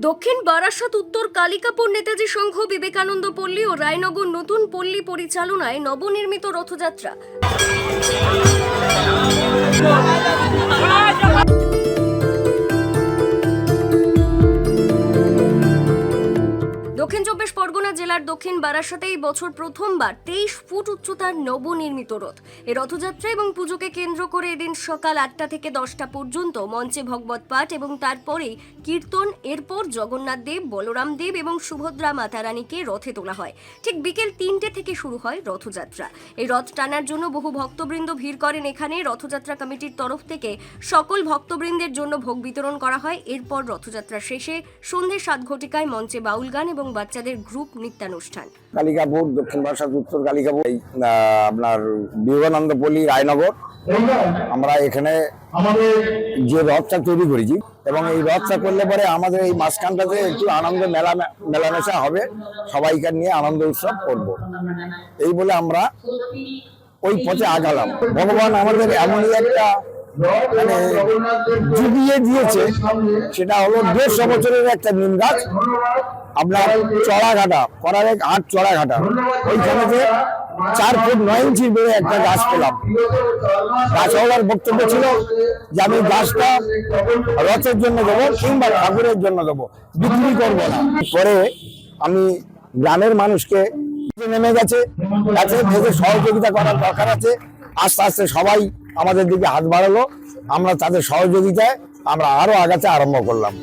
দক্ষিণ বারাসাত, উত্তর কালিকাপুর নেতাজি সংঘ, বিবেকানন্দ পল্লী ও রায়নগর নতুন পল্লী পরিচালনায় নবনির্মিত রথযাত্রা। দক্ষিণ চব্বিশ পরগনা জেলার দক্ষিণ বারাসাতে এই বছর প্রথমবার তেইশ ফুট উচ্চতার নবনির্মিত রথ। এ রথযাত্রা এবং পুজোকে কেন্দ্র করে এদিন সকাল আটটা থেকে দশটা পর্যন্ত মঞ্চে ভগবত পাঠ এবং তারপরেই কীর্তন, এরপর জগন্নাথ দেব, বলরাম দেব এবং সুভদ্রা মাতারানীকে রথে তোলা হয়। ঠিক বিকেল তিনটে থেকে শুরু হয় রথযাত্রা। এই রথ টানার জন্য বহু ভক্তবৃন্দ ভিড় করেন এখানে। রথযাত্রা কমিটির তরফ থেকে সকল ভক্তবৃন্দের জন্য ভোগ বিতরণ করা হয়। এরপর রথযাত্রা শেষে সন্ধ্যে সাত ঘটিকায় মঞ্চে বাউল গান এবং বাচ্চাদের গ্রুপ নৃত্যানুষ্ঠান। কালিকাপুর, দক্ষিণ বারাসাত উত্তর কালিকাপুর আপনার বিবেকানন্দ পল্লী রায়নগর। আমরা এখানে যে রথটা তৈরি করেছি এবং এই রথটা করলে পরে আমাদের এই মাঝখানটাতে একটু আনন্দ মেলা, মেলামেশা হবে। সবাইকে নিয়ে আনন্দ উৎসব করব। এই বলে আমরা ওই পথে আগালাম। ভগবান আমাদের এমনই একটা মানে জুগিয়ে দিয়েছে, সেটা হলো দেড়শো বছরের একটা নিম গাছ। আপনার চড়াঘাটা, করার এক আট চড়াঘাটা। ওইখানেতে চার ফুট নয় ইঞ্চি বেড়ে একটা গাছ পেলাম। গাছওয়ালার বক্তব্য ছিল যে আমি গাছটা রথের জন্য দেবো কিংবা ঠাকুরের জন্য দেবো। বিক্রি করব না। পরে আমি গ্রামের মানুষকে নেমে গেছে গাছে থেকে সহযোগিতা করার দরকার আছে। আস্তে আস্তে সবাই আমাদের দিকে হাত বাড়ালো। আমরা তাদের সহযোগিতায় আমরা আরও আগাতে আরম্ভ করলাম।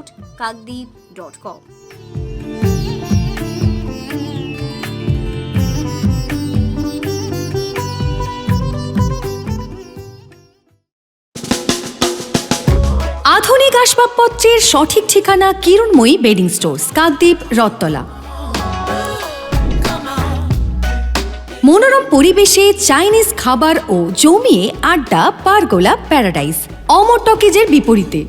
Report Kakdwip dot com আধুনিক আসবাবপত্রের সঠিক ঠিকানা কিরণময়ী বেডিং স্টোর্স, কাকদ্বীপ রত্তলা মনোরম পরিবেশে চাইনিজ খাবার ও জমিয়ে আড্ডা পারগোলা প্যারাডাইস অমর টকিজের বিপরীতে।